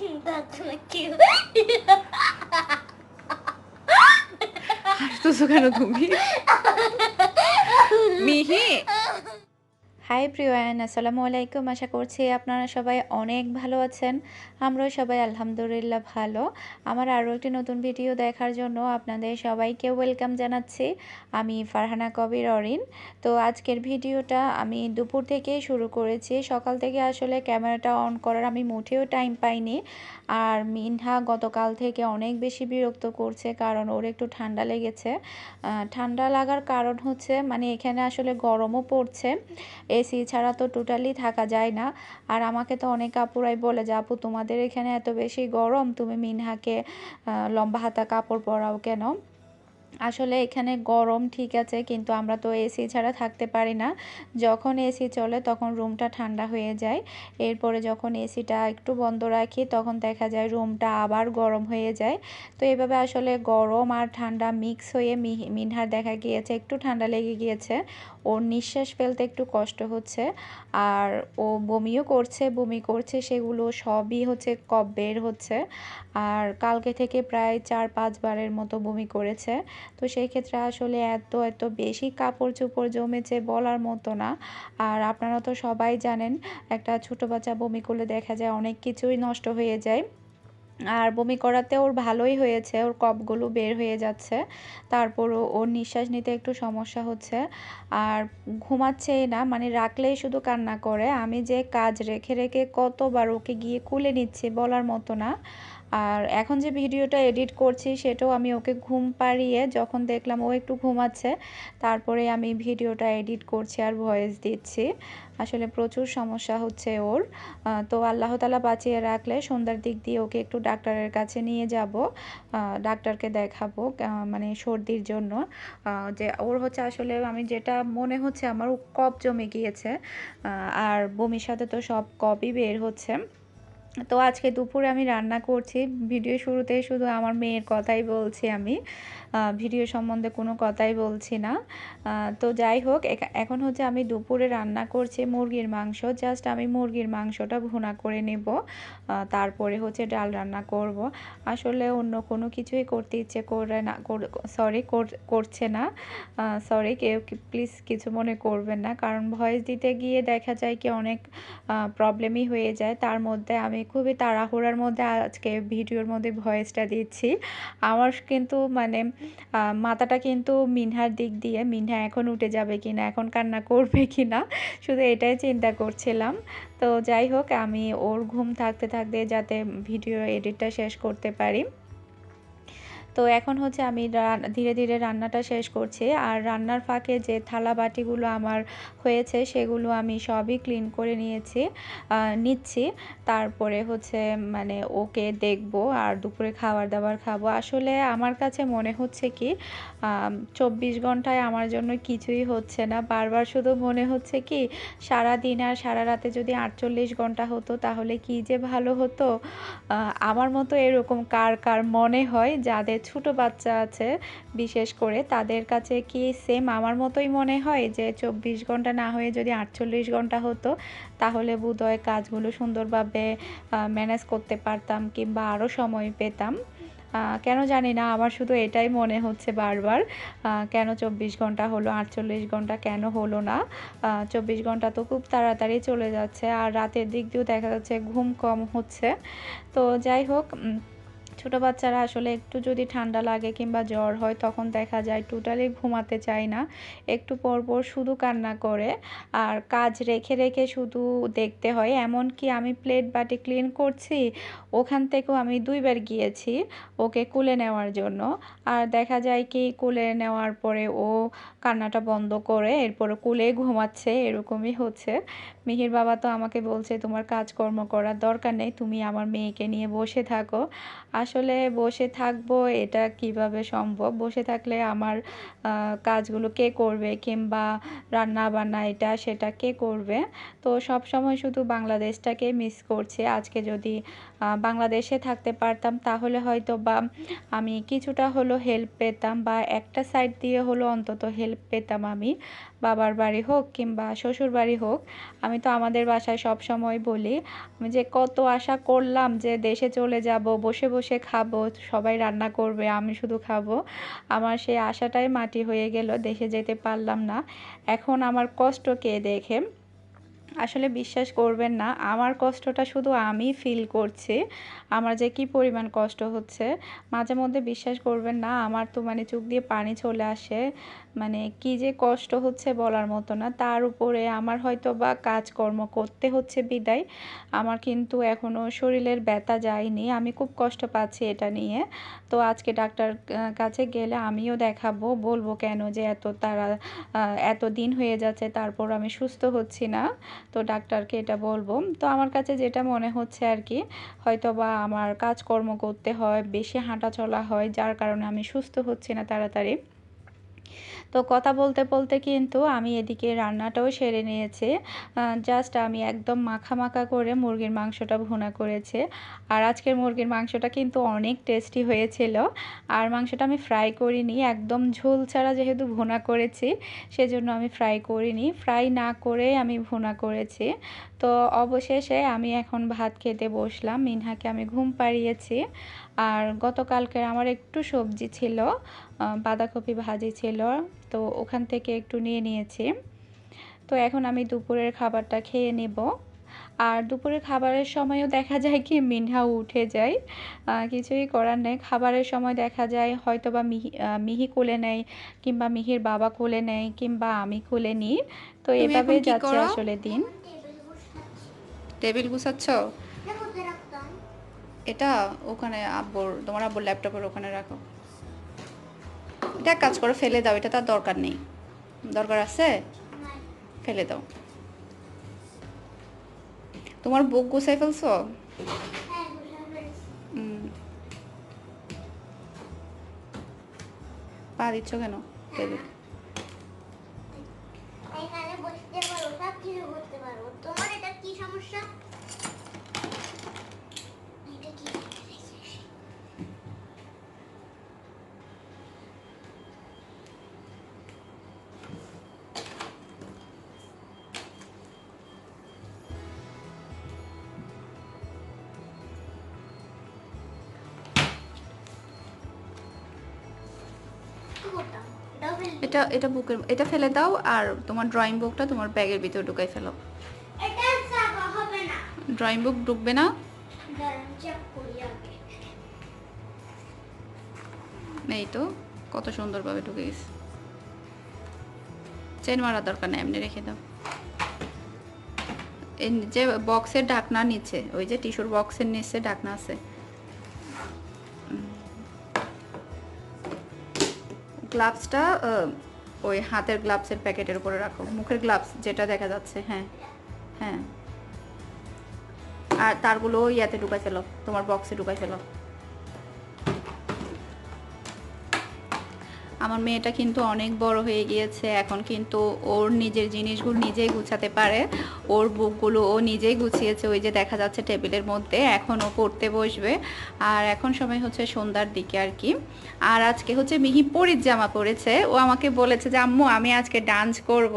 you. হাসতেছো কেন তুমি মিহি হাই প্রিয়ান আসসালামু আলাইকুম আশা করছি আপনারা সবাই অনেক ভালো আছেন আমরাও সবাই আলহামদুলিল্লাহ ভালো আমার আরও একটি নতুন ভিডিও দেখার জন্য আপনাদের সবাইকে ওয়েলকাম জানাচ্ছি আমি ফারহানা কবির অরিন তো আজকের ভিডিওটা আমি দুপুর থেকেই শুরু করেছি সকাল থেকে আসলে ক্যামেরাটা অন করার আমি মোটেও টাইম পাইনি আর মিনহা গতকাল থেকে অনেক বেশি বিরক্ত করছে কারণ ওর একটু ঠান্ডা লেগেছে ঠান্ডা লাগার কারণ হচ্ছে মানে এখানে আসলে গরমও পড়ছে এসি ছাড়া তো টোটালি থাকা যায় না। আর আমাকে তো অনেক আপুরাই বলে যে, আপু, তোমাদের এখানে এত বেশি গরম, তুমি মিনহাকে লম্বা হাতা কাপড় পরাও কেন? আসলে এখানে গরম ঠিক আছে, কিন্তু আমরা তো এসি ছাড়া থাকতে পারি না। যখন এসি চলে তখন রুমটা ঠান্ডা হয়ে যায়। এরপরে যখন এসিটা একটু বন্ধ রাখি তখন দেখা যায় রুমটা আবার গরম হয়ে যায়। তো এভাবে আসলে গরম আর ঠান্ডা মিক্স হয়ে মিনহার দেখা গিয়েছে, একটু ঠান্ডা লেগে গিয়েছে। ওর নিঃশ্বাস ফেলতে একটু কষ্ট হচ্ছে। আর ও বমিও করছে, বমি করছে, সেগুলো সবই হচ্ছে কফ বের হচ্ছে। আর কালকে থেকে প্রায় চার পাঁচবারের মতো বমি করেছে। তো সেই ক্ষেত্রে আসলে এত এত বেশি কাপড় চোপড় জমেছে বলার মতো না। আর আপনারা তো সবাই জানেন, একটা ছোট বাচ্চা বমি করলে দেখা যায় অনেক কিছুই নষ্ট হয়ে যায়। আর বমি করাতে ওর ভালোই হয়েছে, ওর কফগুলো বের হয়ে যাচ্ছে। তারপরও ওর নিঃশ্বাস নিতে একটু সমস্যা হচ্ছে। আর ঘুমাচ্ছেই না মানে রাখলেই শুধু কান্না করে। আমি যে কাজ রেখে রেখে কতবার ওকে গিয়ে কুলে নিচ্ছি বলার মতো না। আর এখন যে ভিডিওটা এডিট করছি সেটাও আমি ওকে ঘুম পাড়িয়ে যখন দেখলাম ও একটু ঘুমাচ্ছে, তারপরে আমি ভিডিওটা এডিট করছি আর ভয়েস দিচ্ছি। আসলে প্রচুর সমস্যা হচ্ছে ওর। তো আল্লাহ তালা বাঁচিয়ে রাখলে সন্ধ্যার দিক দিয়ে ওকে একটু ডাক্তারের কাছে নিয়ে যাব ডাক্তারকে দেখাবো মানে সর্দির জন্য। যে ওর হচ্ছে আসলে আমি যেটা মনে হচ্ছে আমার কফ জমে গিয়েছে আর বমির সাথে তো সব কফই বের হচ্ছে। তো আজকে দুপুরে আমি রান্না করছি। ভিডিও শুরুতে শুধু আমার মেয়ের কথাই বলছি আমি। ভিডিও সম্বন্ধে কোনো কথাই বলছি না। তো যাই হোক এখন হচ্ছে আমি দুপুরে রান্না করছি মুরগির মাংস। জাস্ট আমি মুরগির মাংসটা ভুনা করে নেব। তারপরে হচ্ছে ডাল রান্না করব। আসলে অন্য কোনো কিছুই করতে ইচ্ছে করে না সরি করছে না। সরি কেউ প্লিজ কিছু মনে করবেন না। কারণ ভয়েস দিতে গিয়ে দেখা যায় কি অনেক প্রবলেমই হয়ে যায়। তার মধ্যে আমি খুবই তাড়াহুড়ার মধ্যে আজকে ভিডিওর মধ্যে ভয়েসটা দিচ্ছি। আমার কিন্তু মানে মাথাটা কিন্তু মিনহার দিক দিয়ে, মিনহা এখন উঠে যাবে কি না এখন কান্না করবে কি না শুধু এটাই চিন্তা করছিলাম। তো যাই হোক, আমি ওর ঘুম থাকতে থাকতে যাতে ভিডিও এডিটটা শেষ করতে পারি। তো এখন হচ্ছে আমি ধীরে ধীরে রান্নাটা শেষ করছি। আর রান্নার ফাঁকে যে থালা বাটিগুলো আমার হয়েছে সেগুলো আমি সবই ক্লিন করে নিয়েছি নিচ্ছি। তারপরে হচ্ছে মানে ওকে দেখব আর দুপুরে খাবার দাবার খাব। আসলে আমার কাছে মনে হচ্ছে কি চব্বিশ ঘন্টায় আমার জন্য কিছুই হচ্ছে না। বারবার শুধু মনে হচ্ছে কি সারা দিন আর সারা রাতে যদি আটচল্লিশ ঘণ্টা হতো তাহলে কি যে ভালো হতো? আমার মতো এরকম কার কার মনে হয় যাদের ছোট বাচ্চা আছে, বিশেষ করে তাদের কাছে কি সেম আমার মতোই মনে হয় যে চব্বিশ ঘণ্টা না হয়ে যদি আটচল্লিশ ঘণ্টা হতো, তাহলে বোধহয় কাজগুলো সুন্দরভাবে ম্যানেজ করতে পারতাম কিংবা আরও সময় পেতাম। কেন জানি না, আমার শুধু এটাই মনে হচ্ছে বারবার। কেন চব্বিশ ঘণ্টা হলো, আটচল্লিশ ঘণ্টা কেন হলো না? চব্বিশ ঘণ্টা তো খুব তাড়াতাড়ি চলে যাচ্ছে, আর রাতের দিক দিয়েও দেখা যাচ্ছে ঘুম কম হচ্ছে। তো যাই হোক ছোট বাচ্চারা আসলে একটু যদি ঠান্ডা লাগে কিংবা জ্বর হয়, তখন দেখা যায় টোটালি ঘুমাতে চায় না। একটু পর পর শুধু কান্না করে। আর কাজ রেখে রেখে শুধু দেখতে হয়। এমনকি আমি প্লেট বাটি ক্লিন করছি, ওখান থেকেও আমি দুইবার গিয়েছি ওকে কুলে নেওয়ার জন্য। আর দেখা যায় কি, কুলে নেওয়ার পরে ও কান্নাটা বন্ধ করে, এরপরে কুলে ঘুমাচ্ছে, এরকমই হচ্ছে। মিহির বাবা তো আমাকে বলছে, তোমার কাজকর্ম করার দরকার নেই, তুমি আমার মেয়েকে নিয়ে বসে থাকো। আসলে বসে থাকব, এটা কীভাবে সম্ভব? বসে থাকলে আমার কাজগুলো কে করবে? কিংবা রান্না বান্না এটা সেটা কে করবে? তো সব সময় শুধু বাংলাদেশটাকে মিস করছে। আজকে যদি বাংলাদেশে থাকতে পারতাম, তাহলে হয়তো বা আমি কিছুটা হলো হেল্প পেতাম বা একটা সাইড দিয়ে হলো অন্তত হেল্প পেতাম আমি, বাবার বাড়ি হোক কিংবা শ্বশুর বাড়ি হোক। আমি তো আমাদের বাসায় সব সময় বলি, আমি যে কত আশা করলাম যে দেশে চলে যাব, বসে বসে খাব, সবাই রান্না করবে, আমি শুধু খাব। আমার সেই আশাটাই মাটি হয়ে গেল, দেশে যেতে পারলাম না। এখন আমার কষ্ট কে দেখে? আসলে বিশ্বাস করবেন না, আমার কষ্টটা শুধু আমি ফিল করছি। আমার যে কি পরিমাণ কষ্ট হচ্ছে, মাঝে মধ্যে বিশ্বাস করবেন না, আমার তো মানে চোখ দিয়ে পানি চলে আসে। মানে কি যে কষ্ট হচ্ছে বলার মতো না। তার উপরে আমার হয়তো বা কাজকর্ম করতে হচ্ছে বিদায়। আমার কিন্তু এখনও শরীরের ব্যথা যায়নি। আমি খুব কষ্ট পাচ্ছি এটা নিয়ে। তো আজকে ডাক্তার কাছে গেলে আমিও দেখাবো, বলব কেন যে এত তারা এত দিন হয়ে যাচ্ছে, তারপর আমি সুস্থ হচ্ছি না। তো ডাক্তারকে এটা বলব। তো আমার কাছে যেটা মনে হচ্ছে আর কি হয়তো বা আমার কাজকর্ম করতে হয়, বেশি হাঁটাচলা হয়, যার কারণে আমি সুস্থ হচ্ছি না তাড়াতাড়ি। তো কথা বলতে বলতে কিন্তু আমি এদিকে রান্নাটাও সেরে নিয়েছি। জাস্ট আমি একদম মাখা মাখা করে মুরগির মাংসটা ভুনা করেছি। আর আজকের মুরগির মাংসটা কিন্তু অনেক টেস্টি হয়েছিল। আর মাংসটা আমি ফ্রাই করিনি, একদম ঝোল ছাড়া যেহেতু ভুনা করেছি, সেজন্য আমি ফ্রাই করিনি। ফ্রাই না করে আমি ভুনা করেছি। তো অবশেষে আমি এখন ভাত খেতে বসলাম। মিনহাকে আমি ঘুম পাড়িয়েছি। আর গতকালকে আমার একটু সবজি ছিল। বাঁধাকপি ভাজি ছিল তো ওখান থেকে একটু নিয়ে নিয়েছি। তো এখন আমি দুপুরের খাবারটা খেয়ে নেব। আর দুপুরের খাবারের সময়ও দেখা যায় কি মিনহা উঠে যায়। কিছুই করার নেই। খাবারের সময় দেখা যায় হয়তো বা মিহি মিহি কোলে নেয় কিংবা মিহির বাবা কোলে নেয় কিংবা আমি কোলে নিই। তো এখন যাচ্ছে আসলে দিন। টেবিল গুছাচ্ছ? এটা ওখানে আব্বুর তোমার আব্বুর ল্যাপটপের ওখানে রাখো। এটা কাজ করো, ফেলে দাও, এটা তার দরকার নেই। দরকার আছে? ফেলে দাও। তোমার বুক গুছাই ফেলছো। পা দিচ্ছ কেন? টেবিল। এটা এটা বুকের এটা ফেলে দাও আর তোমার ড্রয়িং বুকটা তোমার ব্যাগের ভিতরে ঢুকাই ফেলো। এটা চাপা হবে না। ড্রয়িং বুক ঢুকবে না? এই তো কত সুন্দরভাবে ঢুকে গেছে। চেন মারার দরকার নেই এমনি রেখে দাও। এই যে বক্সের ঢাকনা নিচে ওই যে টিস্যুর বক্সের নিচে ঢাকনা আছে। গ্লাভসটা ওই হাতের গ্লাভসের প্যাকেটের উপরে রাখো। মুখের গ্লাভস যেটা দেখা যাচ্ছে হ্যাঁ হ্যাঁ। আর তারগুলো ইয়াতে ঢুকাই ফেলো, তোমার বক্সে ঢুকাই ফেলো। আমার মেয়েটা কিন্তু অনেক বড় হয়ে গিয়েছে, এখন কিন্তু ওর নিজের জিনিসগুলো নিজেই গুছাতে পারে। ওর বুকগুলো ও নিজেই গুছিয়েছে, ওই যে দেখা যাচ্ছে টেবিলের মধ্যে, এখন ও পড়তে বসবে। আর এখন সময় হচ্ছে সন্ধ্যার দিকে আর কি। আর আজকে হচ্ছে মিহি পরির জামা পরেছে। ও আমাকে বলেছে যে, আম্মু, আমি আজকে ডান্স করব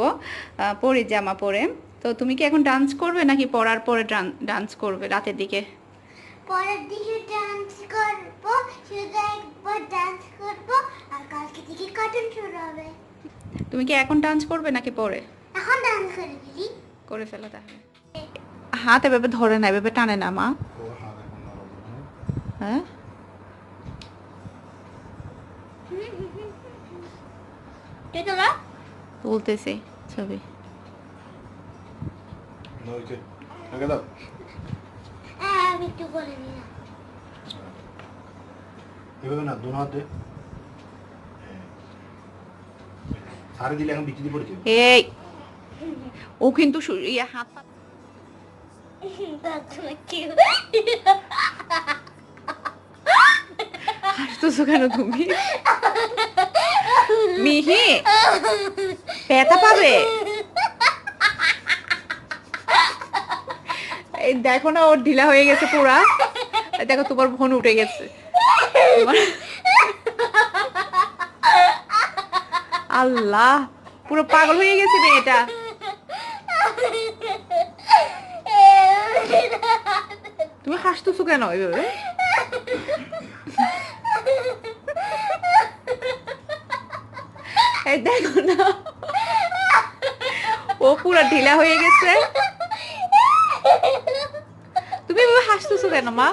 পরির জামা পরে। তো তুমি কি এখন ডান্স করবে নাকি পড়ার পরে ডান্স করবে রাতের দিকে? পরের দিকে ডান্স করব, শুধু একবার ডান্স করব। শুরু হবে তুমি কি এখন ডান্স করবে নাকি পরে? এখন ডান্স করে দিদি করে ফেলো তাহলে। হাত এভাবে ধরে না এভাবে টানে না মা। হ্যাঁ? তুলতেছি ছবি। হ্যাঁ আমি একটু বলে নিলাম। এভাবে না দোনো হাতে সারে দিলে এখন পড়েছে এই। ও কিন্তু ইয়ে হাত পা- হাসতেছো কেন তুমি? মিহি ব্যথা পাবে? এই দেখো না ওর ঢিলা হয়ে গেছে পুরা। দেখো তোমার বোন উঠে গেছে। তোমার- আল্লাহ, পুরো পাগল হয়ে গেছে মেয়েটা। তুমি হাসতেছো কেন এইভাবে? এই দেখো না। ও পুরো ঢিলা হয়ে গেছে। তুমি এভাবে হাসতেছো কেন মা?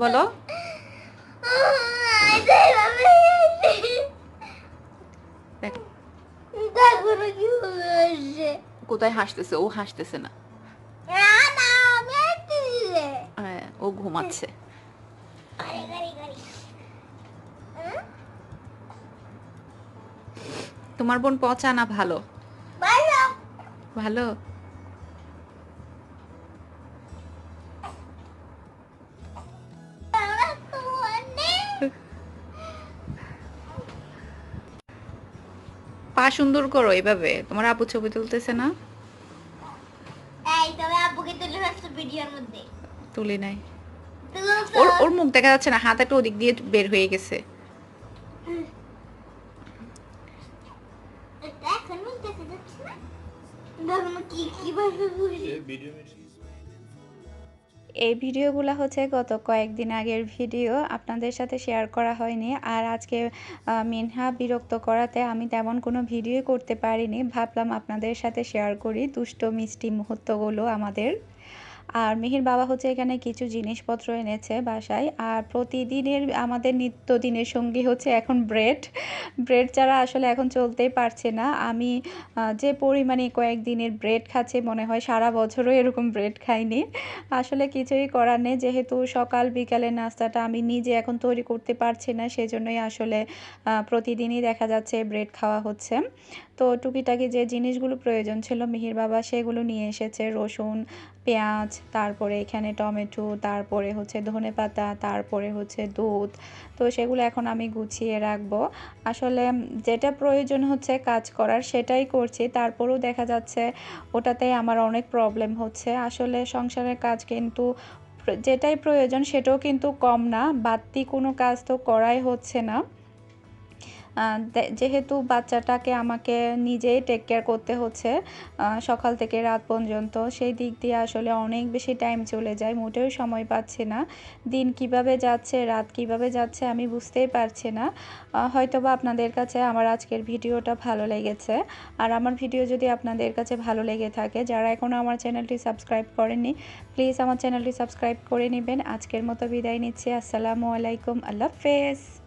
বলো দেখো দেখো না কি হয়েছে কোথায় হাসতেছে ও হাসতেছে না। হ্যাঁ, ও ঘুমাচ্ছে? তোমার বোন পচা না ভালো ভালো পা সুন্দর করো এভাবে। তোমার আপু ছবি তুলতেছে না? তুলে নাই। ওর ওর মুখ দেখা যাচ্ছে না হাত একটা ওদিক দিয়ে বের হয়ে গেছে। এখন কি বুঝি? এই ভিডিওগুলো হচ্ছে গত কয়েকদিন আগের ভিডিও, আপনাদের সাথে শেয়ার করা হয়নি। আর আজকে মিনহা বিরক্ত করাতে আমি তেমন কোনো ভিডিও করতে পারিনি। ভাবলাম আপনাদের সাথে শেয়ার করি। দুষ্ট মিষ্টি মুহূর্তগুলো আমাদের। আর মিহির বাবা হচ্ছে এখানে কিছু জিনিসপত্র এনেছে বাসায়। আর প্রতিদিনের আমাদের নিত্যদিনের সঙ্গী হচ্ছে এখন ব্রেড। ব্রেড ছাড়া আসলে এখন চলতেই পারছে না। আমি যে পরিমাণে কয়েকদিনের ব্রেড খাচ্ছে, মনে হয় সারা বছরও এরকম ব্রেড খাইনি। আসলে কিছুই করার নেই, যেহেতু সকাল বিকালের নাস্তাটা আমি নিজে এখন তৈরি করতে পারছি না, সেজন্যই আসলে প্রতিদিনই দেখা যাচ্ছে ব্রেড খাওয়া হচ্ছে। তো টুকিটাকি যে জিনিসগুলো প্রয়োজন ছিল মিহির বাবা, সেগুলো নিয়ে এসেছে, রসুন পেঁয়াজ, তারপরে এখানে টমেটো, তারপরে হচ্ছে ধনেপাতা তারপরে হচ্ছে দুধ। তো সেগুলো এখন আমি গুছিয়ে রাখব। আসলে যেটা প্রয়োজন হচ্ছে কাজ করার সেটাই করছি। তারপরেও দেখা যাচ্ছে ওটাতে আমার অনেক প্রবলেম হচ্ছে। আসলে সংসারের কাজ কিন্তু যেটাই প্রয়োজন সেটাও কিন্তু কম না। বাড়তি কোনো কাজ তো করাই হচ্ছে না। যেহেতু বাচ্চাটাকে আমাকে নিজেই টেক কেয়ার করতে হচ্ছে সকাল থেকে রাত পর্যন্ত, সেই দিক দিয়ে আসলে অনেক বেশি টাইম চলে যায়, মোটেও সময় পাচ্ছি না। দিন কীভাবে যাচ্ছে, রাত কীভাবে যাচ্ছে আমি বুঝতেই পারছি না। হয়তোবা আপনাদের কাছে আমার আজকের ভিডিওটা ভালো লেগেছে। আর আমার ভিডিও যদি আপনাদের কাছে ভালো লেগে থাকে, যারা এখনও আমার চ্যানেলটি সাবস্ক্রাইব করেননি প্লিজ আমার চ্যানেলটি সাবস্ক্রাইব করে নেবেন। আজকের মতো বিদায় নিচ্ছি। আসসালামু আলাইকুম। আল্লাহ হাফেজ।